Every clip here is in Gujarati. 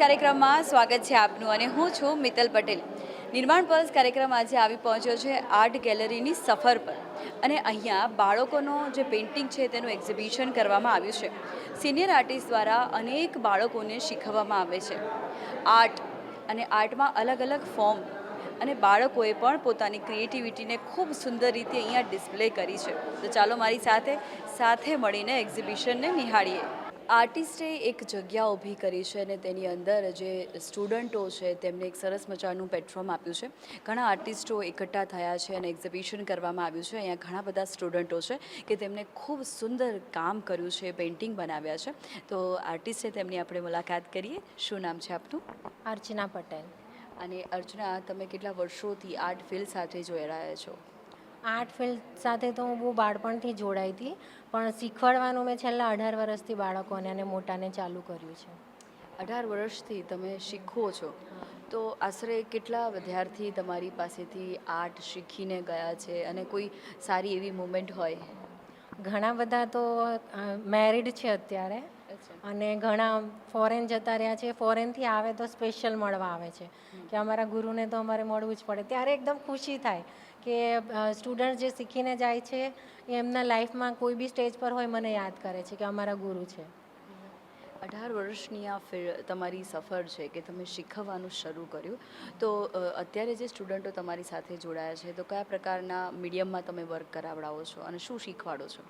કાર્યક્રમમાં સ્વાગત છે આપનું અને હું છું મિત્તલ પટેલ. નિર્માણ પર્સ કાર્યક્રમ આજે આવી પહોંચ્યો છે આર્ટ ગેલેરીની સફર પર. અને અહીંયા બાળકોનો જે પેઇન્ટિંગ છે તેનું એક્ઝિબિશન કરવામાં આવ્યું છે. સિનિયર આર્ટિસ્ટ દ્વારા અનેક બાળકોને શીખવવામાં આવે છે. આર્ટ અને આર્ટમાં અલગ અલગ ફોર્મ અને બાળકોએ પણ પોતાની ક્રિએટિવિટીને ખૂબ સુંદર રીતે અહીંયા ડિસ્પ્લે કરી છે. તો ચાલો મારી સાથે સાથે મળીને એક્ઝિબિશનને નિહાળીએ. આર્ટિસ્ટે એક જગ્યા ઊભી કરી છે અને તેની અંદર જે સ્ટુડન્ટો છે તેમને એક સરસ મજાનું પ્લેટફોર્મ આપ્યું છે. ઘણા આર્ટિસ્ટો એકઠા થયા છે અને એક્ઝિબિશન કરવામાં આવ્યું છે. અહીંયા ઘણા બધા સ્ટુડન્ટો છે કે તેમણે ખૂબ સુંદર કામ કર્યું છે પેઇન્ટિંગ બનાવ્યા છે. તો આર્ટિસ્ટે તેમની આપણે મુલાકાત કરીએ. શું નામ છે આપનું? અર્ચના પટેલ. અને અર્ચના તમે કેટલા વર્ષોથી આર્ટ ફિલ્ડ સાથે જોડાયા છો? આર્ટ ફિલ્ડ સાથે તો હું બહુ બાળપણથી જોડાઈ હતી. પણ શીખવાડવાનું મેં છેલ્લા અઢાર વર્ષથી બાળકોને અને મોટાને ચાલુ કર્યું છે. અઢાર વર્ષથી તમે શીખો છો. તો આશરે કેટલા વિદ્યાર્થી તમારી પાસેથી આર્ટ શીખીને ગયા છે અને કોઈ સારી એવી મુમેન્ટ હોય? ઘણા બધા તો મેરિડ છે અત્યારે. અને ઘણા ફોરેન જતા રહ્યા છે. ફોરેનથી આવે તો સ્પેશિયલ મળવા આવે છે. કે અમારા ગુરુને તો અમારે મળવું જ પડે. ત્યારે એકદમ ખુશી થાય. કે સ્ટુડન્ટ જે શીખીને જાય છે એ એમના લાઈફમાં કોઈ બી સ્ટેજ પર હોય મને યાદ કરે છે કે અમારા ગુરુ છે. અઢાર વર્ષની આ ફિર તમારી સફર છે કે તમે શીખવવાનું શરૂ કર્યું. તો અત્યારે જે સ્ટુડન્ટો તમારી સાથે જોડાયા છે તો કયા પ્રકારના મીડિયમમાં તમે વર્ક કરાવડાવો છો અને શું શીખવાડો છો?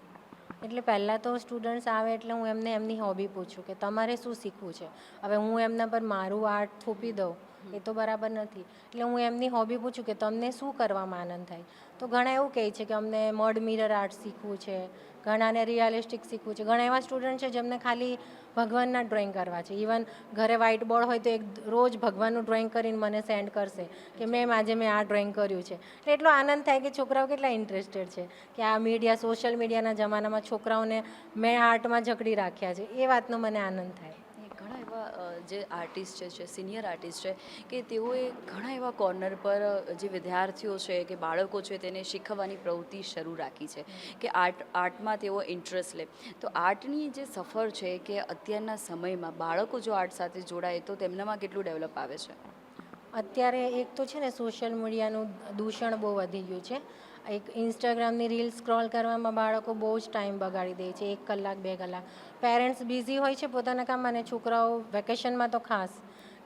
એટલે પહેલાં તો સ્ટુડન્ટ્સ આવે એટલે હું એમને એમની હોબી પૂછું કે તમારે શું શીખવું છે? હવે હું એમના પર મારું આર્ટ થોપી દઉં એ તો બરાબર નથી. એટલે હું એમની હોબી પૂછું કે તમને શું કરવામાં આનંદ થાય? તો ઘણા એવું કહે છે કે અમને મડ મિરર આર્ટ શીખવું છે, ઘણાને રિયાલિસ્ટિક શીખવું છે. ઘણા એવા સ્ટુડન્ટ છે જેમને ખાલી ભગવાનના ડ્રોઈંગ કરવા છે. ઇવન ઘરે વ્હાઇટ બોર્ડ હોય તો એક રોજ ભગવાનનું ડ્રોઈંગ કરીને મને સેન્ડ કરશે કે મેમ આજે મેં આ ડ્રોઈંગ કર્યું છે. એટલે એટલો આનંદ થાય કે છોકરાઓ કેટલા ઇન્ટરેસ્ટેડ છે કે આ મીડિયા સોશિયલ મીડિયાના જમાનામાં છોકરાઓને મેં આર્ટમાં જકડી રાખ્યા છે. એ વાતનો મને આનંદ થાય. એવા જે આર્ટિસ્ટ છે સિનિયર આર્ટિસ્ટ છે કે તેઓએ ઘણા એવા કોર્નર પર જે વિદ્યાર્થીઓ છે કે બાળકો છે તેને શીખવવાની પ્રવૃત્તિ શરૂ રાખી છે કે આર્ટ, આર્ટમાં તેઓ ઇન્ટરેસ્ટ લે. તો આર્ટની જે સફર છે કે અત્યારના સમયમાં બાળકો જો આર્ટ સાથે જોડાય તો તેમનામાં કેટલું ડેવલપ આવે છે? અત્યારે એક તો છે ને સોશિયલ મીડિયાનું દૂષણ બહુ વધી ગયું છે. એક ઇન્સ્ટાગ્રામની રીલ સ્ક્રોલ કરવામાં બાળકો બહુ જ ટાઈમ બગાડી દે છે, એક કલાક, બે કલાક. પેરેન્ટ્સ બિઝી હોય છે પોતાના કામમાં અને છોકરાઓ વેકેશનમાં તો ખાસ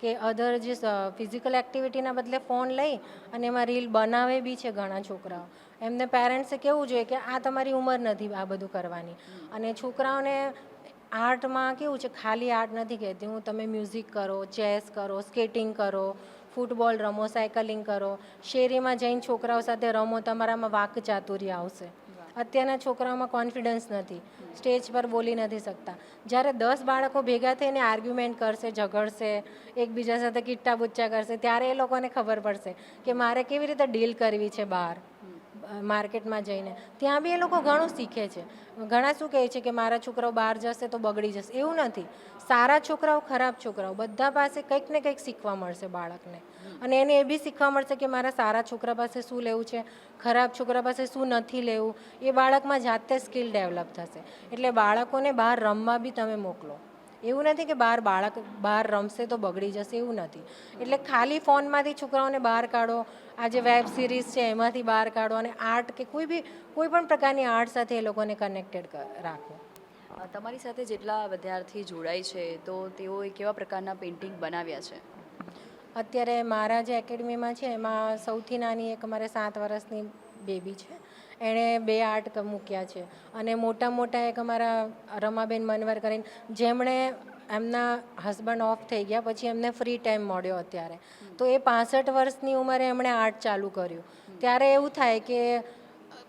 કે અધર જે ફિઝિકલ એક્ટિવિટીના બદલે ફોન લઈ અને એમાં રીલ બનાવે બી છે ઘણા છોકરાઓ. એમને પેરેન્ટ્સે કહેવું જોઈએ કે આ તમારી ઉંમર નથી આ બધું કરવાની. અને છોકરાઓને આર્ટમાં કેવું છે ખાલી આર્ટ નથી કહેતી. હું તમે મ્યુઝિક કરો ચેસ કરો સ્કેટિંગ કરો ફૂટબોલ રમો સાયકલિંગ કરો, શેરીમાં જઈને છોકરાઓ સાથે રમો, તમારામાં વાક ચાતુર્ય આવશે. અત્યારના છોકરાઓમાં કોન્ફિડન્સ નથી. સ્ટેજ પર બોલી નથી શકતા. જ્યારે દસ બાળકો ભેગા થઈને આર્ગ્યુમેન્ટ કરશે, ઝઘડશે, એકબીજા સાથે કિટ્ટા બુચ્ચા કરશે, ત્યારે એ લોકોને ખબર પડશે કે મારે કેવી રીતે ડીલ કરવી છે બહાર માર્કેટમાં જઈને. ત્યાં બી એ લોકો ઘણું શીખે છે. ઘણા શું કહે છે કે મારા છોકરાઓ બહાર જશે તો બગડી જશે. એવું નથી. સારા છોકરાઓ, ખરાબ છોકરાઓ, બધા પાસે કંઈક ને કંઈક શીખવા મળશે બાળકને. અને એને એ બી શીખવા મળશે કે મારા સારા છોકરા પાસે શું લેવું છે, ખરાબ છોકરા પાસે શું નથી લેવું, એ બાળકમાં જાતે સ્કિલ ડેવલપ થશે. એટલે બાળકોને બહાર રમવા બી તમે મોકલો. એવું નથી કે બહાર બાળક, બહાર રમશે તો બગડી જશે, એવું નથી. એટલે ખાલી ફોનમાંથી છોકરાઓને બહાર કાઢો, આ જે વેબ સિરીઝ છે એમાંથી બહાર કાઢો અને આર્ટ કે કોઈ બી, કોઈ પણ પ્રકારની આર્ટ સાથે એ લોકોને કનેક્ટેડ રાખો. તમારી સાથે જેટલા વિદ્યાર્થી જોડાય છે, તો તેઓએ કેવા પ્રકારના પેઇન્ટિંગ બનાવ્યા છે? અત્યારે મારા જે એકેડમીમાં છે, એમાં સૌથી નાની એક અમારે સાત વર્ષની બેબી છે. એણે બે આર્ટ મૂક્યા છે. અને મોટા મોટા એક અમારા રમાબેન મનવર કરીને, જેમણે એમના હસબન્ડ ઓફ થઈ ગયા, પછી એમને ફ્રી ટાઈમ મળ્યો અત્યારે. તો એ પાસઠ વર્ષની ઉંમરે એમણે આર્ટ ચાલુ કર્યું. ત્યારે એવું થાય કે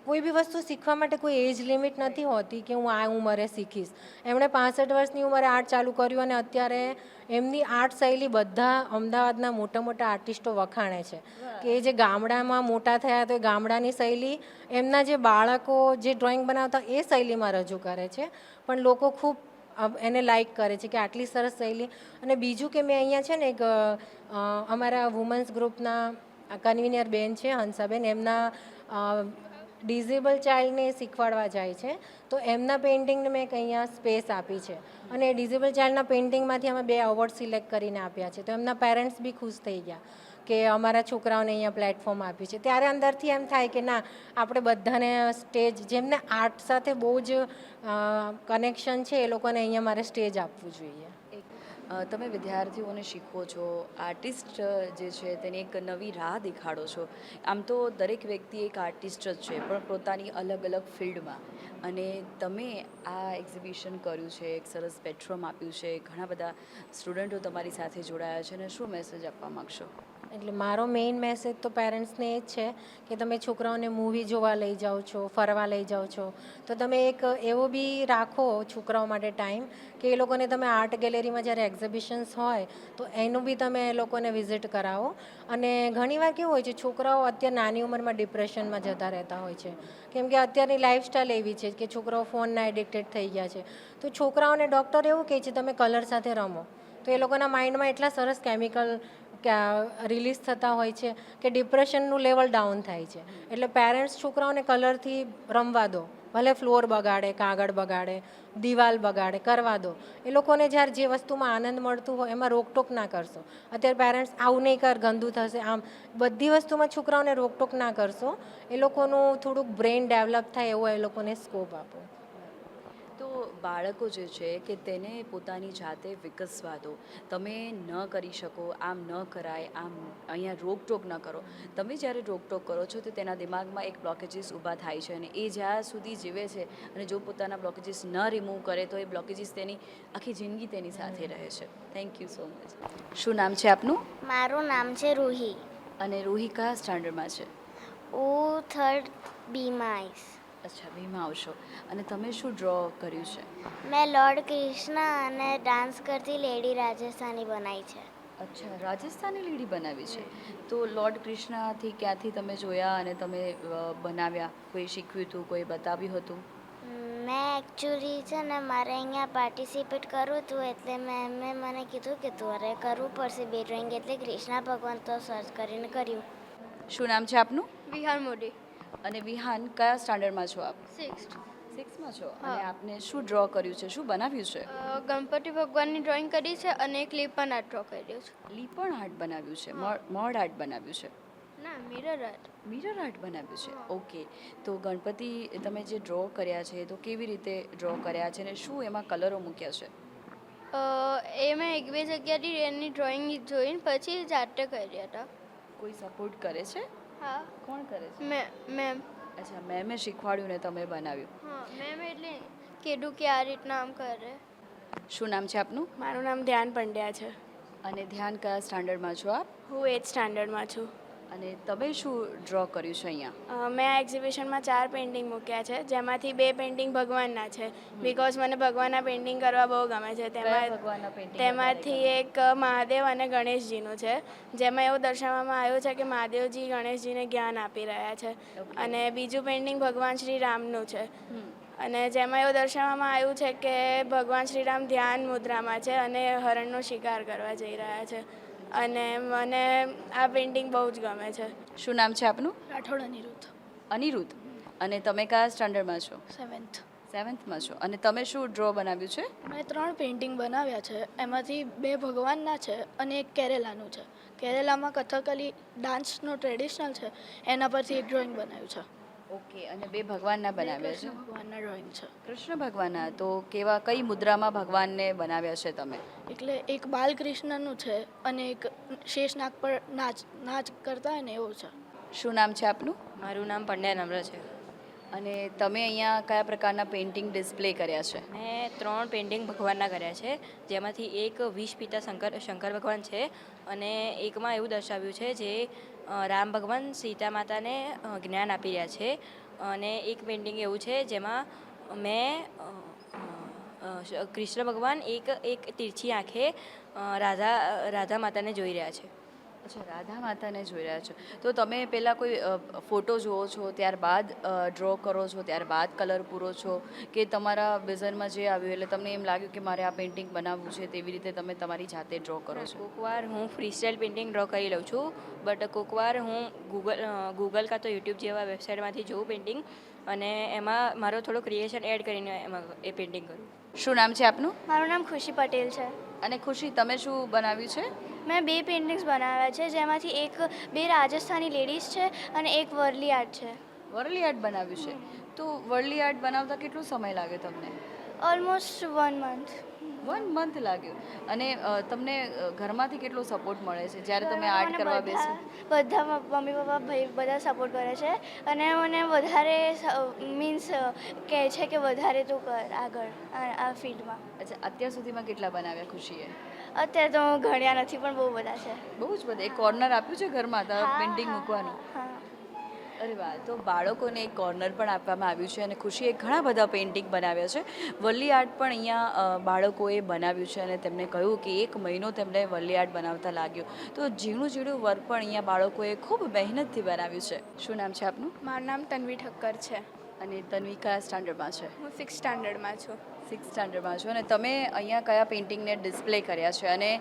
કોઈ બી વસ્તુ શીખવા માટે કોઈ એજ લિમિટ નથી હોતી કે હું આ ઉંમરે શીખીશ. એમણે પાસઠ વર્ષની ઉંમરે આર્ટ ચાલુ કર્યું અને અત્યારે એમની આર્ટ શૈલી બધા અમદાવાદના મોટા મોટા આર્ટિસ્ટો વખાણે છે. કે જે ગામડામાં મોટા થયા તો એ ગામડાની શૈલી, એમના જે બાળકો જે ડ્રોઈંગ બનાવતા એ શૈલીમાં રજૂ કરે છે. પણ લોકો ખૂબ એને લાઇક કરે છે કે આટલી સરસ શૈલી. અને બીજું કે મેં અહીંયા છે ને એક અમારા વુમન્સ ગ્રુપના કન્વીનિયર બેન છે હંસાબેન. એમના ડિઝેબલ ચાઇલ્ડને શીખવાડવા જાય છે, તો એમના પેઇન્ટિંગને મેં અહીંયા સ્પેસ આપી છે. અને ડિઝેબલ ચાઇલ્ડના પેઇન્ટિંગમાંથી અમે બે અવોર્ડ સિલેક્ટ કરીને આપ્યા છે. તો એમના પેરેન્ટ્સ બી ખુશ થઈ ગયા કે અમારા છોકરાઓને અહીંયા પ્લેટફોર્મ આપ્યું છે. ત્યારે અંદરથી એમ થાય કે ના, આપણે બધાને સ્ટેજ જેમને આર્ટ સાથે બહુ જ કનેક્શન છે, એ લોકોને અહીંયા મારે સ્ટેજ આપવું જોઈએ. તમે વિદ્યાર્થીઓને શીખવો છો, આર્ટિસ્ટ જે છે તેને એક નવી રાહ દેખાડો છો. આમ તો દરેક વ્યક્તિ એક આર્ટિસ્ટ જ છે, પણ પોતાની અલગ અલગ ફિલ્ડમાં. અને તમે આ એક્ઝિબિશન કર્યું છે, એક સરસ પ્લેટફોર્મ આપ્યું છે, ઘણા બધા સ્ટુડન્ટો તમારી સાથે જોડાયા છે અને શું મેસેજ આપવા માગશો? એટલે મારો મેઇન મેસેજ તો પેરેન્ટ્સને એ જ છે કે તમે છોકરાઓને મૂવી જોવા લઈ જાઓ છો, ફરવા લઈ જાઓ છો. તો તમે એક એવો બી રાખો છોકરાઓ માટે ટાઈમ કે એ લોકોને તમે આર્ટ ગેલેરીમાં જ્યારે એક્ઝિબિશન્સ હોય, તો એનું બી તમે એ લોકોને વિઝિટ કરાવો. અને ઘણીવાર કેવું હોય છે, છોકરાઓ અત્યારે નાની ઉંમરમાં ડિપ્રેશનમાં જતા રહેતા હોય છે. કેમ કે અત્યારની લાઈફસ્ટાઈલ એવી છે કે છોકરાઓ ફોનના એડિક્ટેડ થઈ ગયા છે. તો છોકરાઓને ડૉક્ટર એવું કહે છે, તમે કલર સાથે રમો. તો એ લોકોના માઇન્ડમાં એટલા સરસ કેમિકલ રિલીઝ થતા હોય છે કે ડિપ્રેશનનું લેવલ ડાઉન થાય છે. એટલે પેરેન્ટ્સ છોકરાઓને કલરથી રમવા દો. ભલે ફ્લોર બગાડે કાગળ બગાડે, દિવાલ બગાડે, કરવા દો. એ લોકોને જ્યારે જે વસ્તુમાં આનંદ મળતું હોય એમાં રોકટોક ના કરશો. અત્યારે પેરેન્ટ્સ આવું નહીં કર, ગંદુ થશે, આમ. બધી વસ્તુમાં છોકરાઓને રોકટોક ના કરશો. એ લોકોનું થોડુંક બ્રેઇન ડેવલપ થાય એવો એ લોકોને સ્કોપ આપો. બાળકો જે છે કે તેને પોતાની જાતે વિકસવા દો. તમે ન કરી શકો આમ ન કરાય આમ અહીંયા રોકટોક ન કરો. તમે જ્યારે રોકટોક કરો છો તો તેના દિમાગમાં એક બ્લોકેજીસ ઊભા થાય છે અને એ જ્યાં સુધી જીવે છે અને જો પોતાના બ્લોકેજીસ ન રિમૂવ કરે તો એ બ્લોકેજીસ તેની આખી જિંદગી તેની સાથે રહે છે. થેન્ક યુ સો મચ શું નામ છે આપનું? મારું નામ છે રૂહી. અને રૂહી કયા સ્ટાન્ડર્ડમાં છે. હું થર્ડ બીમાં આવીશ. અચ્છા વીમાં આવશો. અને તમે શું ડ્રો કર્યું છે? મેં લોર્ડ કૃષ્ણ અને ડાન્સ કરતી લેડી રાજસ્થાની બનાવી છે. અચ્છા રાજસ્થાની લેડી બનાવી છે. તો લોર્ડ કૃષ્ણથી ક્યાંથી તમે જોયા અને તમે બનાવ્યા? કોઈ શીખવ્યું હતું કોઈ બતાવ્યું હતું? મેં એકચ્યુઅલી છે ને મારે અહીંયા પાર્ટિસિપેટ કરવું હતું એટલે મેં મેં મને કીધું કે તારે કરવું પડશે બે ડ્રોઈંગ એટલે કૃષ્ણ ભગવાન તો સર્ચ કરીને કર્યું. શું નામ છે આપનું? વિહાર મોડી અને વિહાન કયા સ્ટાન્ડર્ડમાં છો આપ? સિક્સ્થ સિક્સમાં છો? અને આપને શું ડ્રો કર્યું છે? શું બનાવ્યું છે? ગણપતિ ભગવાનની ડ્રોઈંગ કરી છે અને એક લીપણ આર્ટ ડ્રો કર્યો છે. લીપણ આર્ટ બનાવ્યું છે? મોડ આર્ટ બનાવ્યું છે? ના મિરર આર્ટ મિરર આર્ટ બનાવ્યું છે? ઓકે. તો ગણપતિ તમે જે ડ્રો કર્યા છે તો કેવી રીતે ડ્રો કર્યા છે અને શું એમાં કલરો મૂક્યા છે? એ મેં એક બે જગ્યાથી એની ડ્રોઈંગ જોઈને પછી જાતે કર્યા હતા. કોઈ સપોર્ટ કરે છે? હા. કોણ કરે છે? મે મેમ. અચ્છા મેમે શીખવાડ્યું ને તમે બનાવ્યું. હા મેમ એટલે કીધું કે આ રીતના આમ કરે. શું નામ છે આપનું? મારું નામ ધ્યાન પંડ્યા છે. અને ધ્યાન કયા સ્ટાન્ડર્ડમાં છો આપ? હું એટ સ્ટાન્ડર્ડમાં છું. અને તમે શું ડ્રો કર્યું છે અહીંયા? મેં આ એક્ઝિબિશનમાં ચાર પેઇન્ટિંગ મૂક્યા છે જેમાંથી બે પેઇન્ટિંગ ભગવાનના છે. બિકોઝ મને ભગવાનના પેઇન્ટિંગ કરવા બહુ ગમે છે. તેમાં તેમાંથી એક મહાદેવ અને ગણેશજીનું છે. જેમાં એવું દર્શાવવામાં આવ્યું છે કે મહાદેવજી ગણેશજીને જ્ઞાન આપી રહ્યા છે. અને બીજું પેઇન્ટિંગ ભગવાન શ્રી રામનું છે. અને જેમાં એવું દર્શાવવામાં આવ્યું છે કે ભગવાન શ્રીરામ ધ્યાન મુદ્રામાં છે અને હરણનો શિકાર કરવા જઈ રહ્યા છે. અને મને આ પેઇન્ટિંગ બહુ જ ગમે છે. શું નામ છે આપનું? રાઠોડ અનિરુદ્ધ. અનિરુદ્ધ. અને તમે કયા સ્ટાન્ડર્ડમાં છો? સેવન્થ સેવન્થમાં છો. અને તમે શું ડ્રો બનાવ્યું છે? મેં ત્રણ પેઇન્ટિંગ બનાવ્યા છે. એમાંથી બે ભગવાનના છે અને એક કેરેલાનું છે. કેરેલામાં કથકલી ડાન્સનો ટ્રેડિશનલ છે. એના પરથી એક ડ્રોઈંગ બનાવ્યું છે. ઓકે અને બે ભગવાનના બનાવ્યા છે. ભગવાનના ડ્રોઈંગ છે. કૃષ્ણ ભગવાનના તો કેવા કઈ મુદ્રામાં ભગવાનને બનાવ્યા છે તમે? એટલે એક બાલકૃષ્ણનું છે અને એક શેષનાગ પર નાચ નાચ કરતા હોય ને એવું છે. શું નામ છે આપનું? મારું નામ પંડ્યા નમ્ર છે. અને તમે અહીંયા કયા પ્રકારના પેઇન્ટિંગ ડિસ્પ્લે કર્યા છે? મેં ત્રણ પેઇન્ટિંગ ભગવાનના કર્યા છે જેમાંથી એક વિષ પિતા શંકર શંકર ભગવાન છે અને એકમાં એવું દર્શાવ્યું છે જે રામ ભગવાન સીતા માતાને જ્ઞાન આપી રહ્યા છે. અને એક પેઇન્ટિંગ એવું છે જેમાં મેં કૃષ્ણ ભગવાન એક એક તીરછી આંખે રાધા રાધા માતાને જોઈ રહ્યા છે. અચ્છા રાધા માતાને જોઈ રહ્યા છો. તો તમે પહેલાં કોઈ ફોટો જુઓ છો ત્યારબાદ ડ્રો કરો છો ત્યારબાદ કલર પૂરો છો કે તમારા વિઝનમાં જે આવ્યું એટલે તમને એમ લાગ્યું કે મારે આ પેઇન્ટિંગ બનાવવું છે તેવી રીતે તમે તમારી જાતે ડ્રો કરો છો? કોઈક વાર હું ફ્રીસ્ટાઇલ પેઇન્ટિંગ ડ્રો કરી લઉં છું બટ કોકવાર હું ગૂગલ ગૂગલ કાં તો યુટ્યુબ જેવા વેબસાઇટમાંથી જોઉં પેઇન્ટિંગ અને એમાં મારો થોડો ક્રિએશન એડ કરીને એમાં એ પેઇન્ટિંગ કરું. શું નામ છે આપનું? મારું નામ ખુશી પટેલ છે. અને ખુશી તમે શું બનાવ્યું છે? મેં બે પેઇન્ટિંગ્સ બનાવ્યા છે જેમાંથી એક બે રાજસ્થાની લેડીઝ છે અને એક વરલી આર્ટ છે. વરલી આર્ટ બનાવ્યું છે. તો વરલી આર્ટ બનાવતા કેટલો સમય લાગે તમને? Almost one month one month લાગ્યું અને તમને ઘરમાંથી કેટલો સપોર્ટ મળે છે? જ્યારે તમે આર્ટ કરવા બેસો. બધા મમ્મી પપ્પા ભાઈ બધા સપોર્ટ કરે છે. અને મને વધારે મીન્સ કહે છે કે વધારે તું કર આગળ આ ફિલ્ડમાં અચ્છા અત્યાર સુધીમાં કેટલા બનાવ્યા ખુશીએ? અત્યારે તો હું ઘણ્યા નથી પણ બહુ બધા છે. બહુ જ બધા. એક કોર્નર આપ્યું છે ઘરમાં તો પેઇન્ટિંગ મૂકવાનું. અરે વાહ તો બાળકોને એક કોર્નર પણ આપવામાં આવ્યું છે અને ખુશીએ ઘણા બધા પેઇન્ટિંગ બનાવ્યા છે. વલ્લી આર્ટ પણ અહીંયા બાળકોએ બનાવ્યું છે અને તેમણે કહ્યું કે એક મહિનો તેમને વલ્લી આર્ટ બનાવતા લાગ્યો. તો ઝીણું ઝીણું વર્ક પણ અહીંયા બાળકોએ ખૂબ મહેનતથી બનાવ્યું છે. શું નામ છે આપનું? મારું નામ તન્વી ઠક્કર છે. અને તન્વી કયા સ્ટાન્ડર્ડમાં છે? હું સિક્સ સ્ટાન્ડર્ડમાં છું. સિક્સ સ્ટાન્ડર્ડમાં છો. અને તમે અહીંયા કયા પેઇન્ટિંગને ડિસ્પ્લે કર્યા છે? અને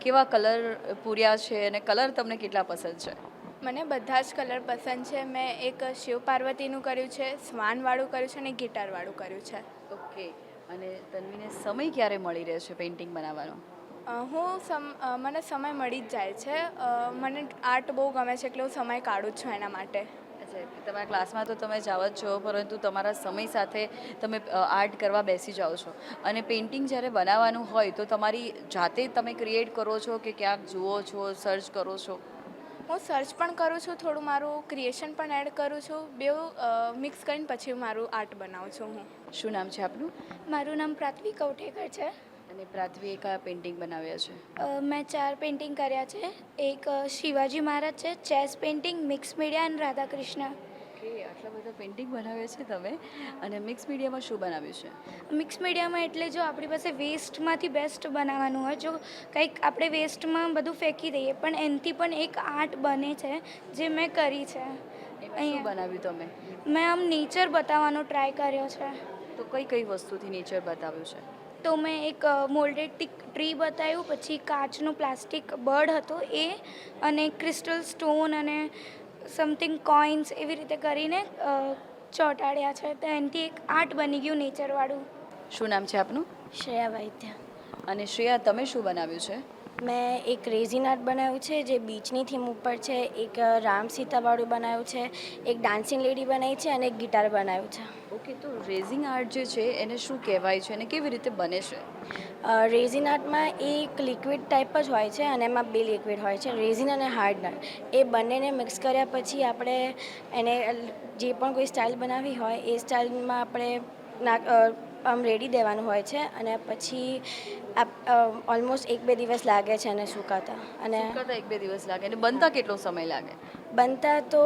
કેવા કલર પૂર્યા છે? અને કલર તમને કેટલા પસંદ છે? મને બધા જ કલર પસંદ છે. મેં એક શિવ પાર્વતીનું કર્યું છે સ્વાનવાળું કર્યું છે અને ગિટારવાળું કર્યું છે. ઓકે અને તન્વીને સમય ક્યારે મળી રહે છે પેઇન્ટિંગ બનાવવાનો? હું સમ મને સમય મળી જ જાય છે. મને આર્ટ બહુ ગમે છે એટલે હું સમય કાઢું છું એના માટે. અચ્છા તમારા ક્લાસમાં તો તમે જાવ જ છો પરંતુ તમારા સમય સાથે તમે આર્ટ કરવા બેસી જાઓ છો. અને પેઇન્ટિંગ જ્યારે બનાવવાનું હોય તો તમારી જાતે તમે ક્રિએટ કરો છો કે ક્યાંક જુઓ છો સર્ચ કરો છો? હું સર્ચ પણ કરું છું થોડું મારું ક્રિએશન પણ એડ કરું છું બેઉ મિક્સ કરીને પછી મારું આર્ટ બનાવું છું હું. શું નામ છે આપનું? મારું નામ પ્રાથમિક કૌઠેકર છે. અને પ્રાથવીએ કયા પેઇન્ટિંગ બનાવ્યા છે. અ, મેં ચાર પેઇન્ટિંગ કર્યા છે. એક અ, શિવાજી મહારાજ છે ચેસ પેઇન્ટિંગ મિક્સ મીડિયા અને રાધાકૃષ્ણ. ઓકે આટલા બધા પેઇન્ટિંગ બનાવ્યા છે તમે. અને મિક્સ મીડિયામાં શું બનાવ્યું છે? મિક્સ મીડિયામાં એટલે જો આપણી પાસે વેસ્ટમાંથી બેસ્ટ બનાવવાનું હોય જો કંઈક આપણે વેસ્ટમાં બધું ફેંકી દઈએ પણ એનાથી પણ એક આર્ટ બને છે જે મેં કરી છે. એમાં શું અહીંયા. બનાવ્યું તમે? મેં આમ નેચર બતાવવાનો ટ્રાય કર્યો છે. તો કઈ કઈ વસ્તુથી નેચર બતાવ્યું છે? તો મેં એક મોલ્ડેડ ટ્રી બતાવ્યું પછી કાચનું પ્લાસ્ટિક બર્ડ હતો એ અને ક્રિસ્ટલ સ્ટોન અને સમથિંગ કોઇન્સ એવી રીતે કરીને ચોંટાડ્યા છે. તો એનાથી એક આર્ટ બની ગયું નેચરવાળું શું નામ છે આપનું? શ્રેયા વૈદ્ય. અને શ્રેયા તમે શું બનાવ્યું છે? મેં એક રેઝિન આર્ટ બનાવ્યું છે જે બીચની થીમ ઉપર છે. એક રામ સીતાવાળું બનાવ્યું છે. એક ડાન્સિંગ લેડી બનાવી છે અને એક ગિટાર બનાવ્યું છે. ઓકે તો રેઝિંગ આર્ટ જે છે એને શું કહેવાય છે અને કેવી રીતે બને છે? રેઝિન આર્ટમાં એક લિક્વિડ ટાઈપ જ હોય છે અને એમાં બે લિક્વિડ હોય છે રેઝિન અને હાર્ડનર એ બંનેને મિક્સ કર્યા પછી આપણે એને જે પણ કોઈ સ્ટાઇલ બનાવવી હોય એ સ્ટાઇલમાં આપણે અ, આમ રેડી દેવાનું હોય છે અને પછી ઓલમોસ્ટ એક બે દિવસ લાગે છે એને સુકાતા. અને સુકાતા એક બે દિવસ લાગે. અને બનતા કેટલો સમય લાગે? બનતા તો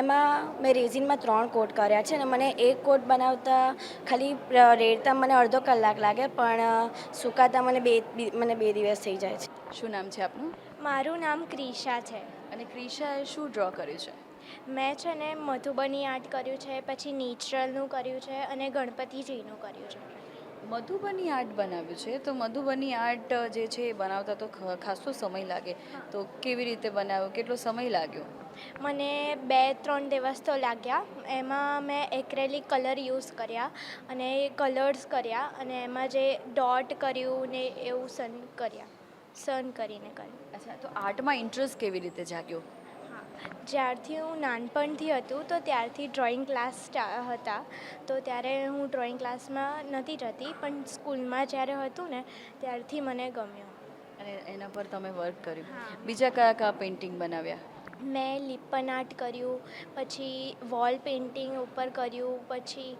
એમાં મેં રેઝિનમાં ત્રણ કોટ કર્યા છે અને મને એક કોટ બનાવતા ખાલી રેડતા મને અડધો કલાક લાગે પણ સુકાતા મને બે મને બે દિવસ થઈ જાય છે. શું નામ છે આપનું? મારું નામ ક્રિશા છે. અને ક્રિશાએ શું ડ્રો કર્યું છે? મેં છે ને મધુબની આર્ટ કર્યું છે પછી નેચરલનું કર્યું છે અને ગણપતિજીનું કર્યું છે. મધુબની આર્ટ બનાવ્યું છે? તો મધુબની આર્ટ જે છે એ બનાવતા તો ખાસો સમય લાગે. તો કેવી રીતે બનાવ્યો? કેટલો સમય લાગ્યો? મને બે ત્રણ દિવસ તો લાગ્યા. એમાં મેં એક્રેલિક કલર યુઝ કર્યા અને કલર્સ કર્યા અને એમાં જે ડોટ કર્યું ને એવું સન કર્યા. સન કરીને કર્યું. અચ્છા તો આર્ટમાં ઇન્ટરેસ્ટ કેવી રીતે જાગ્યો? જ્યારથી હું નાનપણથી હતું તો ત્યારથી ડ્રોઈંગ ક્લાસ હતા. તો ત્યારે હું ડ્રોઈંગ ક્લાસમાં નથી જતી પણ સ્કૂલમાં જ્યારે હતું ને ત્યારથી મને ગમ્યું. અને એના પર તમે વર્ક કર્યું. બીજા કયા કયા પેઇન્ટિંગ બનાવ્યા? મેં લિપન આર્ટ કર્યું પછી વોલ પેઇન્ટિંગ ઉપર કર્યું પછી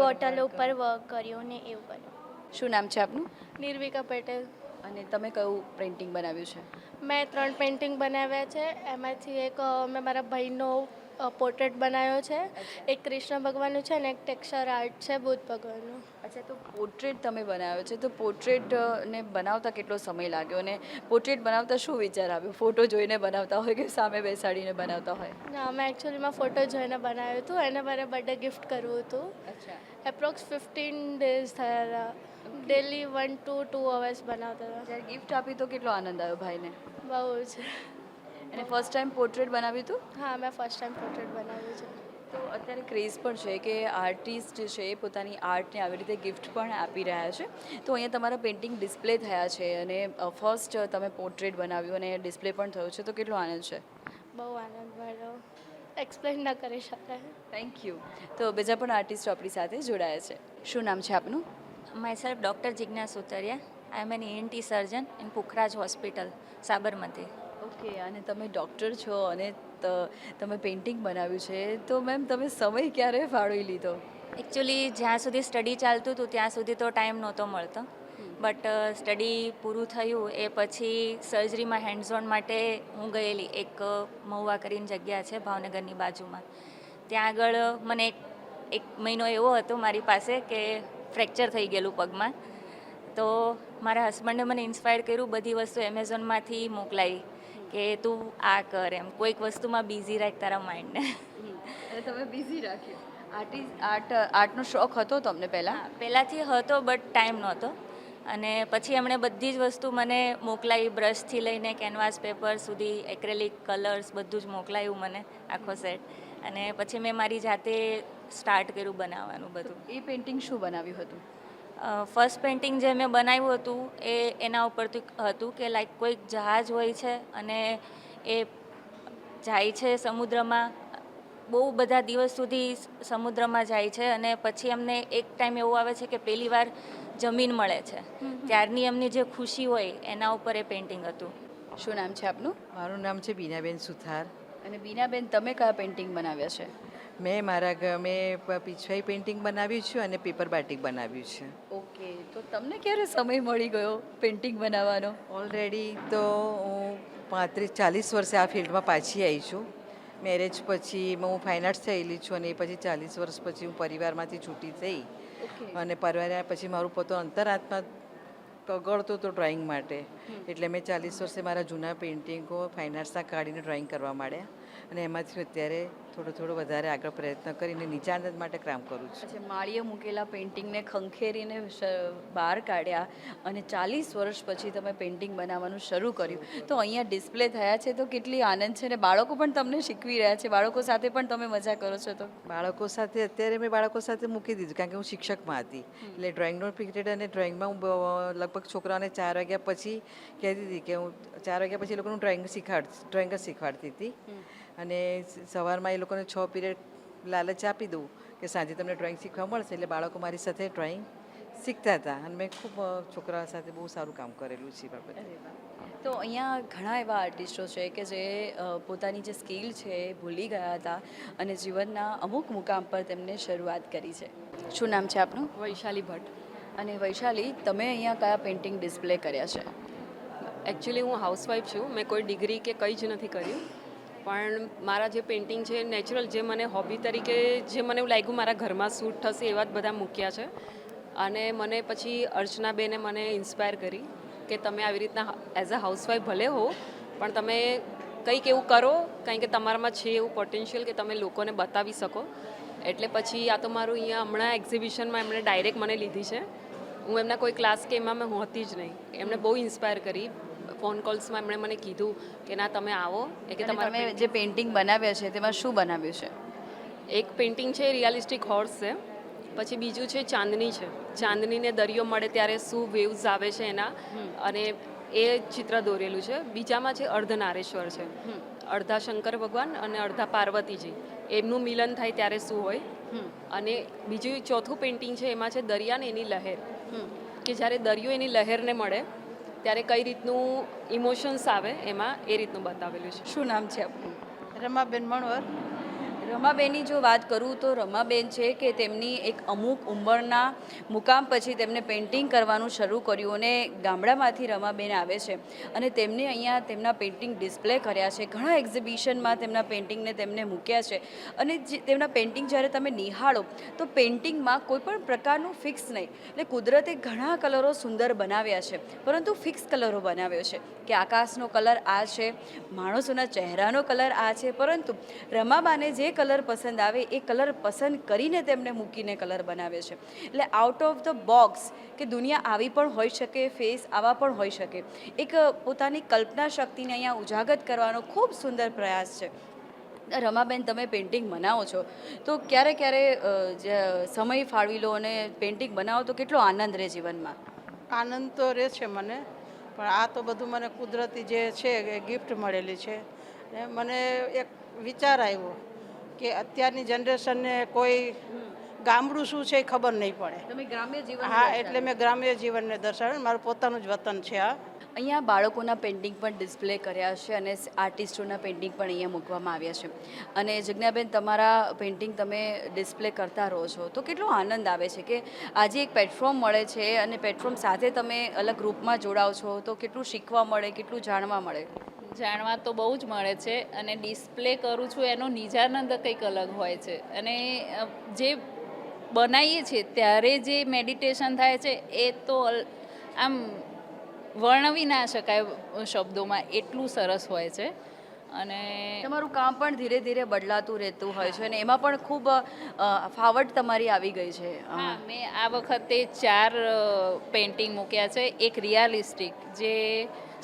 બોટલ ઉપર વર્ક કર્યું ને એવું કર્યું. શું નામ છે આપનું? નિર્વિકા પટેલ. અને તમે કયું પેઇન્ટિંગ બનાવ્યું છે? મેં ત્રણ પેઇન્ટિંગ બનાવ્યા છે. એમાંથી એક મેં મારા ભાઈનો પોર્ટ્રેટ બનાવ્યો છે. એક કૃષ્ણ ભગવાનનું છે અને એક ટેક્સચર આર્ટ છે બુદ્ધ ભગવાનનું. અચ્છા તો પોર્ટ્રેટ તમે બનાવ્યો છે તો પોર્ટ્રેટને બનાવતા કેટલો સમય લાગ્યો અને પોર્ટ્રેટ બનાવતા શું વિચાર આવ્યો? ફોટો જોઈને બનાવતા હોય કે સામે બેસાડીને બનાવતા હોય? ના અમે એકચ્યુઅલીમાં ફોટો જોઈને બનાવ્યું હતું એને મારે બર્થડે ગિફ્ટ કરવું હતું. અચ્છા. એપ્રોક્સ ફિફ્ટીન ડેઝ થયા હતા. Daily one two two hours બનાવતા હતા. જ્યારે ગિફ્ટ આપી તો કેટલો આનંદ આવ્યો ભાઈને? બહુ જ. અને ફર્સ્ટ ટાઈમ પોર્ટ્રેટ બનાવ્યું હતું? હા મેં ફર્સ્ટ ટાઈમ પોર્ટ્રેટ બનાવ્યું છે. તો અત્યારે ક્રેઝ પણ છે કે આર્ટિસ્ટ છે એ પોતાની આર્ટને આવી રીતે ગિફ્ટ પણ આપી રહ્યા છે. તો અહીંયા તમારા પેઇન્ટિંગ ડિસ્પ્લે થયા છે અને ફર્સ્ટ તમે પોર્ટ્રેટ બનાવ્યું અને ડિસ્પ્લે પણ થયું છે. તો કેટલો આનંદ છે? બહુ આનંદ મળ્યો એક્સપ્લેન ના કરી શકાય. થેન્ક યુ તો બીજા પણ આર્ટિસ્ટ આપણી સાથે જોડાયા છે. શું નામ છે આપનું? Myself doctor Jignas Sutariya I am an E N T surgeon in Pukhraj hospital Sabarmati okay અને તમે ડૉક્ટર છો અને ત- તમે પેઇન્ટિંગ બનાવ્યું છે. તો મેમ તમે સમય ક્યારે ફાળવી લીધો? એકચ્યુઅલી જ્યાં સુધી સ્ટડી ચાલતું હતું ત્યાં સુધી તો ટાઈમ નહોતો મળતો. બટ સ્ટડી પૂરું થયું એ પછી સર્જરીમાં હેન્ડઝોન માટે હું ગયેલી. એક મહુવા કરીને જગ્યા છે ભાવનગરની બાજુમાં. ત્યાં આગળ મને એક એક મહિનો એવો હતો મારી પાસે કે ફ્રેક્ચર થઈ ગયેલું પગમાં. તો મારા હસબન્ડે મને ઇન્સ્પાયર કર્યું બધી વસ્તુ એમેઝોનમાંથી મોકલાવી કે તું આ કર એમ. કોઈક વસ્તુમાં બિઝી રાખ તારા માઇન્ડને તમે બિઝી રાખ્યો. આર્ટિસ્ટ આર્ટ આર્ટનો શોખ હતો તમને પહેલાં? પહેલાંથી હતો બટ ટાઈમ નહોતો. અને પછી એમણે બધી જ વસ્તુ મને મોકલાવી બ્રશથી લઈને કેનવાસ પેપર સુધી એક્રેલિક કલર્સ બધું જ મોકલાયું મને આખો સેટ અને પછી મેં મારી જાતે સ્ટાર્ટ કર્યું બનાવવાનું બધું. એ પેઇન્ટિંગ શું બનાવ્યું હતું? ફર્સ્ટ પેઇન્ટિંગ જે મેં બનાવ્યું હતું એ એના ઉપરથી હતું કે લાઈક કોઈક જહાજ હોય છે અને એ જાય છે સમુદ્રમાં. બહુ બધા દિવસ સુધી સમુદ્રમાં જાય છે અને પછી અમને એક ટાઈમ એવું આવે છે કે પહેલી વાર જમીન મળે છે. ત્યારની એમની જે ખુશી હોય એના ઉપર એ પેઇન્ટિંગ હતું. શું નામ છે આપનું? મારું નામ છે બીનાબેન સુથાર. અને બીનાબેન તમે કયા પેઇન્ટિંગ બનાવ્યા છે? મેં મારા મેં પીછવાઈ પેઇન્ટિંગ બનાવ્યું છે અને પેપર બાટિક બનાવ્યું છે. ઓકે તો તમને ક્યારે સમય મળી ગયો પેઇન્ટિંગ બનાવવાનો? ઓલરેડી તો હું પાંત્રીસ ચાલીસ વર્ષે આ ફિલ્ડમાં પાછી આવી છું. મેરેજ પછી હું ફાઇન આર્ટ્સ થયેલી છું અને એ પછી ચાલીસ વર્ષ પછી હું પરિવારમાંથી છૂટી થઈ. અને પરિવાર પછી મારું પોતો અંતરાત્મા પગળતો હતો ડ્રોઈંગ માટે. એટલે મેં ચાલીસ વર્ષે મારા જૂના પેઇન્ટિંગો ફાઇન આર્ટ્સના કાઢીને ડ્રોઈંગ કરવા માંડ્યા. અને એમાંથી અત્યારે થોડો થોડો વધારે આગળ પ્રયત્ન કરીને નીચા માટે કામ કરું છું. માળીએ મૂકેલા પેઇન્ટિંગને ખંખેરીને બહાર કાઢ્યા અને ચાલીસ વર્ષ પછી તમે પેઇન્ટિંગ બનાવવાનું શરૂ કર્યું. તો અહીંયા ડિસ્પ્લે થયા છે તો કેટલી આનંદ છે ને બાળકો પણ તમને શીખવી રહ્યા છે. બાળકો સાથે પણ તમે મજા કરો છો તો? બાળકો સાથે અત્યારે મેં બાળકો સાથે મૂકી દીધું કારણ કે હું શિક્ષકમાં હતી. એટલે ડ્રોઈંગનો પીરિયડ અને ડ્રોઈંગમાં હું લગભગ છોકરાઓને ચાર વાગ્યા પછી કહેતી હતી કે હું ચાર વાગ્યા પછી એ લોકોનું ડ્રોઈંગ શીખવાડ ડ્રોઈંગ જ શીખવાડતી હતી. અને સવારમાં એ લોકોને છ પીરિયડ લાલચ આપી દઉં કે સાંજે તમને ડ્રોઈંગ શીખવા મળશે એટલે બાળકો મારી સાથે ડ્રોઈંગ શીખતા હતા. અને મેં ખૂબ છોકરા છોકરાઓ સાથે બહુ સારું કામ કરેલું છે બાબતે. તો અહીંયા ઘણા એવા આર્ટિસ્ટો છે કે જે પોતાની જે સ્કિલ છે એ ભૂલી ગયા હતા અને જીવનના અમુક મુકામ પર તેમને શરૂઆત કરી છે. શું નામ છે આપનું? વૈશાલી ભટ્ટ. અને વૈશાલી તમે અહીંયા કયા પેઇન્ટિંગ ડિસ્પ્લે કર્યા છે? એકચ્યુઅલી હું હાઉસવાઈફ છું. મેં કોઈ ડિગ્રી કે કંઈ જ નથી કર્યું. પણ મારા જે પેઇન્ટિંગ છે નેચરલ જે મને હોબી તરીકે જે મને એવું લાગ્યું મારા ઘરમાં સૂટ થશે એવા જ બધા મૂક્યા છે. અને મને પછી અર્ચનાબેને મને ઇન્સ્પાયર કરી કે તમે આવી રીતના એઝ અ હાઉસવાઈફ ભલે હો, પણ તમે કંઈક એવું કરો, કારણ કે તમારામાં છે એવું પોટેન્શિયલ કે તમે લોકોને બતાવી શકો. એટલે પછી આ તો મારું અહીંયા હમણાં એક્ઝિબિશનમાં એમણે ડાયરેક્ટ મને લીધી છે. હું એમના કોઈ ક્લાસ કે એમાં મેં હોતી જ નહીં. એમણે બહુ ઇન્સ્પાયર કરી. ફોન કોલ્સમાં એમણે મને કીધું કે ના તમે આવો. એ કે તમારે તમે જે પેઇન્ટિંગ બનાવ્યા છે તેમાં શું બનાવ્યું છે? એક પેઇન્ટિંગ છે રિયાલિસ્ટિક હોર્સ છે. પછી બીજું છે ચાંદની છે. ચાંદનીને દરિયો મળે ત્યારે શું વેવ્સ આવે છે એના. અને એ ચિત્ર દોરેલું છે. બીજામાં છે અર્ધનારેશ્વર છે. અડધા શંકર ભગવાન અને અડધા પાર્વતીજી. એમનું મિલન થાય ત્યારે શું હોય. અને બીજું ચોથું પેઇન્ટિંગ છે એમાં છે દરિયા ને એની લહેર. કે જ્યારે દરિયો એની લહેરને મળે ત્યારે કઈ રીતનું ઇમોશન્સ આવે એમાં? એ રીતનું બતાવેલું છે. શું નામ છે આપનું? રમાબેન મણવર. રમાબેનની જો વાત કરું તો રમાબેન છે કે તેમની એક અમુક ઉંમરના મુકામ પછી તેમને પેઇન્ટિંગ કરવાનું શરૂ કર્યું અને ગામડામાંથી રમાબેન આવે છે. અને તેમને અહીંયા તેમના પેઇન્ટિંગ ડિસ્પ્લે કર્યા છે. ઘણા એક્ઝિબિશનમાં તેમના પેઇન્ટિંગને તેમને મૂક્યા છે. અને તેમના પેઇન્ટિંગ જ્યારે તમે નિહાળો, તો પેઇન્ટિંગમાં કોઈ પણ પ્રકારનું ફિક્સ નહીં. એટલે કુદરતે ઘણા કલરો સુંદર બનાવ્યા છે. પરંતુ ફિક્સ કલરો બનાવ્યો છે. કે આકાશનો કલર આ છે, માણસોના ચહેરાનો કલર આ છે. પરંતુ રમાબાને જે કલર પસંદ આવે, એ કલર પસંદ કરીને તેમને મૂકીને કલર બનાવે છે. એટલે આઉટ ઓફ ધ બોક્સ કે દુનિયા આવી પણ હોઈ શકે ફેસ આવા પણ હોઈ શકે. એક પોતાની કલ્પના શક્તિને અહીંયા ઉજાગર કરવાનો ખૂબ સુંદર પ્રયાસ છે. રમાબેન, તમે પેઇન્ટિંગ બનાવો છો, તો ક્યારે ક્યારે સમય ફાળવી લો અને પેઇન્ટિંગ બનાવો, તો કેટલો આનંદ રહે જીવનમાં? આનંદ તો રહે છે મને, પણ આ તો બધું મને કુદરતી જે છે એ ગિફ્ટ મળેલી છે. મને એક વિચાર આવ્યો કે અત્યારની જનરેશનને કોઈ ગામડું શું છે એ ખબર નહીં પડે. તમે ગ્રામ્ય જીવન હા એટલે મેં ગ્રામ્ય જીવનને દર્શાવ્યું. મારું પોતાનું જ વતન છે આ. અહીંયા બાળકોના પેઇન્ટિંગ પણ ડિસ્પ્લે કર્યા છે અને આર્ટિસ્ટોના પેઇન્ટિંગ પણ અહીંયા મૂકવામાં આવ્યા છે. અને જગ્નાબેન તમારા પેઇન્ટિંગ તમે ડિસ્પ્લે કરતા રહો છો તો કેટલો આનંદ આવે છે કે આજે એક પ્લેટફોર્મ મળે છે અને પ્લેટફોર્મ સાથે તમે અલગ રૂપમાં જોડાઓ છો તો કેટલું શીખવા મળે કેટલું જાણવા મળે? જાણવા તો બહુ જ મળે છે અને ડિસ્પ્લે કરું છું એનો નિજાનંદ કંઈક અલગ હોય છે. અને જે બનાવીએ છીએ ત્યારે જે મેડિટેશન થાય છે એ તો આમ વર્ણવી ના શકાય શબ્દોમાં એટલું સરસ હોય છે. અને તમારું કામ પણ ધીરે ધીરે બદલાતું રહેતું હોય છે અને એમાં પણ ખૂબ ફાવટ તમારી આવી ગઈ છે. હા મેં આ વખતે ચાર પેઇન્ટિંગ મૂક્યા છે. એક રિયાલિસ્ટિક જે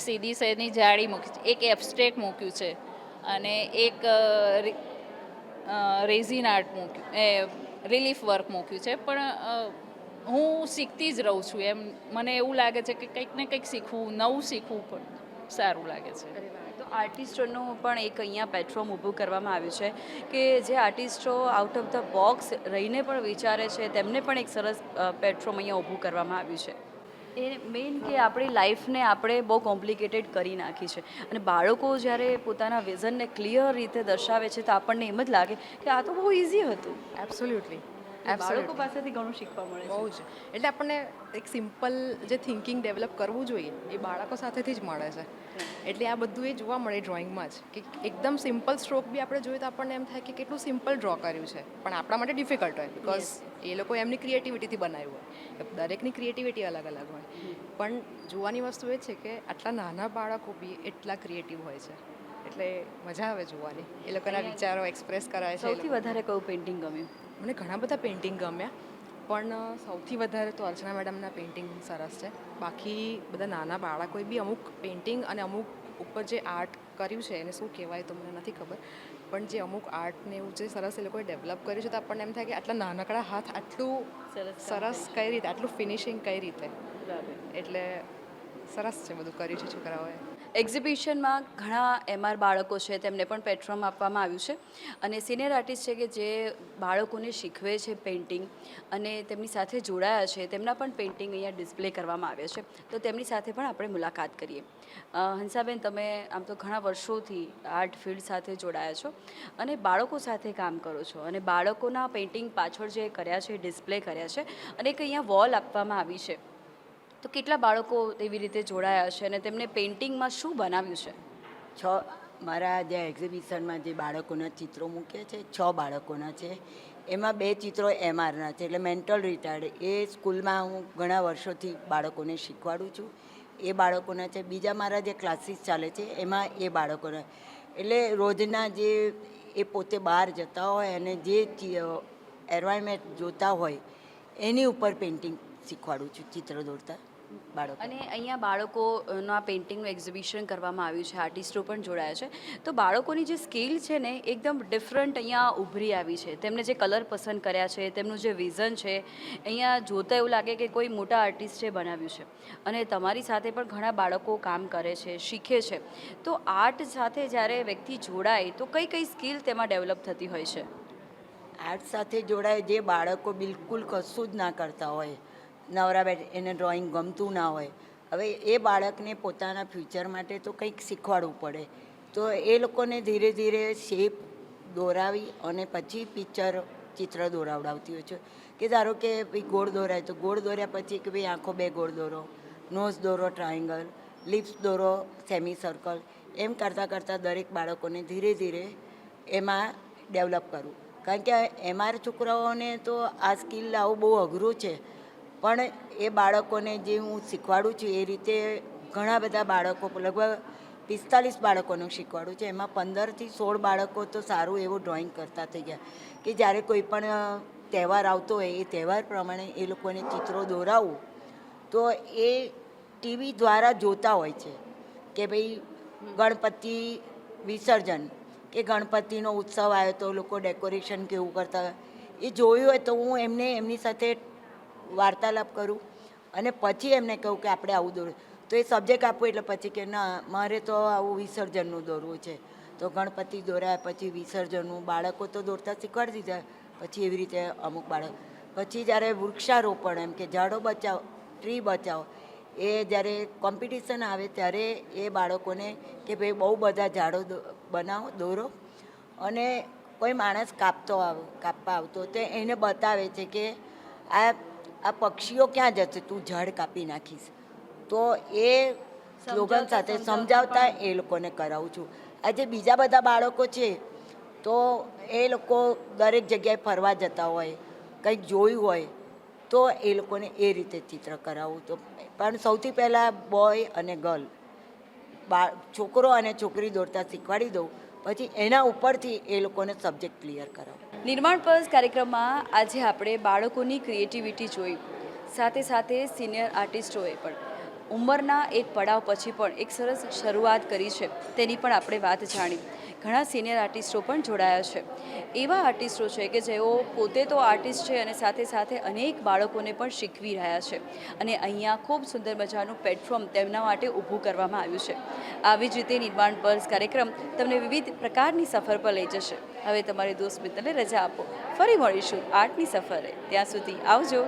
સીધી સૈની જાળી મૂકી છે. એક એબસ્ટ્રેક મૂક્યું છે અને એક રેઝિન આર્ટ મૂક્યું, એ રિલીફ વર્ક મૂક્યું છે. પણ હું શીખતી જ રહું છું. એમ મને એવું લાગે છે કે કંઈક ને કંઈક શીખવું, નવું શીખવું પણ સારું લાગે છે. તો આર્ટિસ્ટોનું પણ એક અહીંયા પ્લેટફોર્મ ઊભું કરવામાં આવ્યું છે કે જે આર્ટિસ્ટો આઉટ ઓફ ધ બોક્સ રહીને પણ વિચારે છે, તેમને પણ એક સરસ પ્લેટફોર્મ અહીંયા ઊભું કરવામાં આવ્યું છે. એ મેઇન કે આપણી લાઈફને આપણે બહુ કોમ્પ્લિકેટેડ કરી નાખી છે. અને બાળકો જ્યારે પોતાના વિઝનને ક્લિયર રીતે દર્શાવે છે તો આપણને એમ જ લાગે કે આ તો બહુ ઇઝી હતું. એબ્સોલ્યુટલી બાળકો પાસેથી ઘણું શીખવા મળે છે. બહુ જ. એટલે આપણને એક સિમ્પલ જે થિંકિંગ ડેવલપ કરવું જોઈએ એ બાળકો સાથેથી જ મળે છે. એટલે આ બધું એ જોવા મળે ડ્રોઈંગમાં જ કે એકદમ સિમ્પલ સ્ટ્રોક બી આપણે જોઈએ તો આપણને એમ થાય કે કેટલું સિમ્પલ ડ્રો કર્યું છે. પણ આપણા માટે ડિફિકલ્ટ હોય બિકોઝ એ લોકો એમની ક્રિએટિવિટીથી બનાવ્યું હોય. દરેકની ક્રિએટિવિટી અલગ અલગ હોય. પણ જોવાની વસ્તુ એ છે કે આટલા નાના બાળકો બી એટલા ક્રિએટિવ હોય છે. એટલે મજા આવે જોવાની. એ લોકોના વિચારો એક્સપ્રેસ કરાય છે. સૌથી વધારે કયું પેઇન્ટિંગ ગમ્યું? મને ઘણા બધા પેઇન્ટિંગ ગમ્યા પણ સૌથી વધારે તો અર્ચના મેડમના પેઇન્ટિંગ સરસ છે. બાકી બધા નાના બાળકોએ બી અમુક પેઇન્ટિંગ અને અમુક ઉપર જે આર્ટ કર્યું છે એને શું કહેવાય તો મને નથી ખબર. પણ જે અમુક આર્ટને એવું જે સરસ એ લોકોએ ડેવલપ કર્યું છે તો આપણને એમ થાય કે આટલા નાનકડા હાથ આટલું સરસ કઈ રીતે આટલું ફિનિશિંગ કઈ રીતે? એટલે સરસ છે બધું કર્યું છે છોકરાઓએ. એક્ઝિબિશનમાં ઘણા એમઆર બાળકો છે, તેમને પણ પ્લેટફોર્મ આપવામાં આવ્યું છે. અને સિનિયર આર્ટિસ્ટ છે કે જે બાળકોને શીખવે છે પેઇન્ટિંગ અને તેમની સાથે જોડાયા છે, તેમના પણ પેઇન્ટિંગ અહીંયા ડિસ્પ્લે કરવામાં આવે છે. તો તેમની સાથે પણ આપણે મુલાકાત કરીએ. હંસાબેન, તમે આમ તો ઘણા વર્ષોથી આર્ટ ફિલ્ડ સાથે જોડાયા છો અને બાળકો સાથે કામ કરો છો અને બાળકોના પેઇન્ટિંગ પાછળ જે કર્યા છે, ડિસ્પ્લે કર્યા છે અને એક અહીંયા વોલ આપવામાં આવી છે. તો કેટલા બાળકો એવી રીતે જોડાયા છે અને તેમને પેઇન્ટિંગમાં શું બનાવ્યું છે? છ, મારા જે એક્ઝિબિશનમાં જે બાળકોના ચિત્રો મૂક્યા છે, છ બાળકોના છે, એમાં બે ચિત્રો એમઆરના છે, એટલે મેન્ટલ રિટાર્ડ એ સ્કૂલમાં હું ઘણા વર્ષોથી બાળકોને શીખવાડું છું. એ બાળકોના છે, બીજા મારા જે ક્લાસીસ ચાલે છે, એમાં એ બાળકોના. એટલે રોજના જે એ પોતે બહાર જતા હોય અને જે એન્વાયરમેન્ટ જોતા હોય, એની ઉપર પેઇન્ટિંગ શીખવાડું છું, ચિત્ર દોરતા. બાળકો. અને અહીંયા બાળકોના પેઇન્ટિંગનું એક્ઝિબિશન કરવામાં આવ્યું છે આર્ટિસ્ટો પણ જોડાયા છે. તો બાળકોની જે સ્કિલ છે ને એકદમ ડિફરન્ટ અહીંયા ઉભરી આવી છે. તેમને જે કલર પસંદ કર્યા છે તેમનું જે વિઝન છે અહીંયા જોતા એવું લાગે કે કોઈ મોટા આર્ટિસ્ટે બનાવ્યું છે. અને તમારી સાથે પણ ઘણા બાળકો કામ કરે છે શીખે છે. તો આર્ટ સાથે જ્યારે વ્યક્તિ જોડાય તો કઈ કઈ સ્કિલ તેમાં ડેવલપ થતી હોય છે? આર્ટ સાથે જોડાય જે બાળકો બિલકુલ કશું જ ના કરતા હોય. નવરા બેઠ એને ડ્રોઈંગ ગમતું ના હોય. હવે એ બાળકને પોતાના ફ્યુચર માટે તો કંઈક શીખવાડવું પડે. તો એ લોકોને ધીરે ધીરે શેપ દોરાવી અને પછી પિક્ચર ચિત્ર દોરાવડાવતી હોય છે. કે ધારો કે ભાઈ ગોળ દોરાય, તો ગોળ દોર્યા પછી કે ભાઈ આંખો બે ગોળ દોરો. નોઝ દોરો ટ્રાયંગલ લિપ્સ દોરો સેમી સર્કલ એમ કરતાં કરતાં દરેક બાળકોને ધીરે ધીરે એમાં ડેવલપ કરવું. કારણ કે એમાર છોકરાઓને તો આ સ્કિલ લાવવું બહુ અઘરું છે. પણ એ બાળકોને જે હું શીખવાડું છું, એ રીતે ઘણા બધા બાળકો, લગભગ પિસ્તાલીસ બાળકોનું શીખવાડું છે. એમાં પંદરથી સોળ બાળકો તો સારું એવું ડ્રોઈંગ કરતા થઈ ગયા. કે જ્યારે કોઈ પણ તહેવાર આવતો હોય, એ તહેવાર પ્રમાણે એ લોકોને ચિત્રો દોરાવું, તો એ ટીવી દ્વારા જોતા હોય છે કે ભાઈ ગણપતિ વિસર્જન, કે ગણપતિનો ઉત્સવ આવ્યો તો લોકો ડેકોરેશન કેવું કરતા એ જોયું હોય તો હું એમને, એમની સાથે વાર્તાલાપ કરું અને પછી એમને કહું કે આપણે આવું દોરું તો એ સબ્જેક્ટ આપું એટલે પછી કે ના, મારે તો આવું વિસર્જનનું દોરવું છે. તો ગણપતિ દોરાયા, પછી વિસર્જનનું. બાળકો તો દોરતા શીખવાડી દીધા. પછી એવી રીતે અમુક બાળક. પછી જ્યારે વૃક્ષારોપણ, એમ કે ઝાડો બચાવો, ટ્રી બચાવો, એ જ્યારે કોમ્પિટિશન આવે ત્યારે એ બાળકોને કે ભાઈ બહુ બધા ઝાડો બનાવો, દોરો. અને કોઈ માણસ કાપતો આવ, કાપવા આવતો, તો એને બતાવે છે કે આ આ પક્ષીઓ ક્યાં જશે? તું ઝાડ કાપી નાખીશ. તો એ સ્લોગન સાથે સમજાવતા એ લોકોને કરાવું છું. આજે બીજા બધા બાળકો છે તો એ લોકો દરેક જગ્યાએ ફરવા જતા હોય કંઈક જોયું હોય તો એ લોકોને એ રીતે ચિત્ર કરાવવું તો પણ સૌથી પહેલાં બોય અને ગર્લ બા છોકરો અને છોકરી દોરતા શીખવાડી દઉં. પછી એના ઉપરથી એ લોકોને સબ્જેક્ટ ક્લિયર કરો નિર્માણ પર્સ કાર્યક્રમમાં આજે આપણે બાળકોની ક્રિએટિવિટી જોઈ. સાથે સાથે સિનિયર આર્ટિસ્ટોએ પણ. ઉંમરના એક પડાવ પછી પણ એક સરસ શરૂઆત કરી છે. તેની પણ આપણે વાત જાણી. ઘણા સિનિયર આર્ટિસ્ટો પણ જોડાયા છે. એવા આર્ટિસ્ટો છે કે જેઓ પોતે તો આર્ટિસ્ટ છે અને સાથે સાથે અનેક બાળકોને પણ શીખવી રહ્યા છે. અને અહીંયા ખૂબ સુંદર મજાનું પ્લેટફોર્મ તેમના માટે ઊભું કરવામાં આવ્યું છે. આવી જ રીતે નિર્માણ પર્સ કાર્યક્રમ તમને વિવિધ પ્રકારની સફર પર લઈ જશે. હવે તમારી દોસ્ત મિત્રને રજા આપો. ફરી મળીશું આર્ટની સફરે. ત્યાં સુધી આવજો.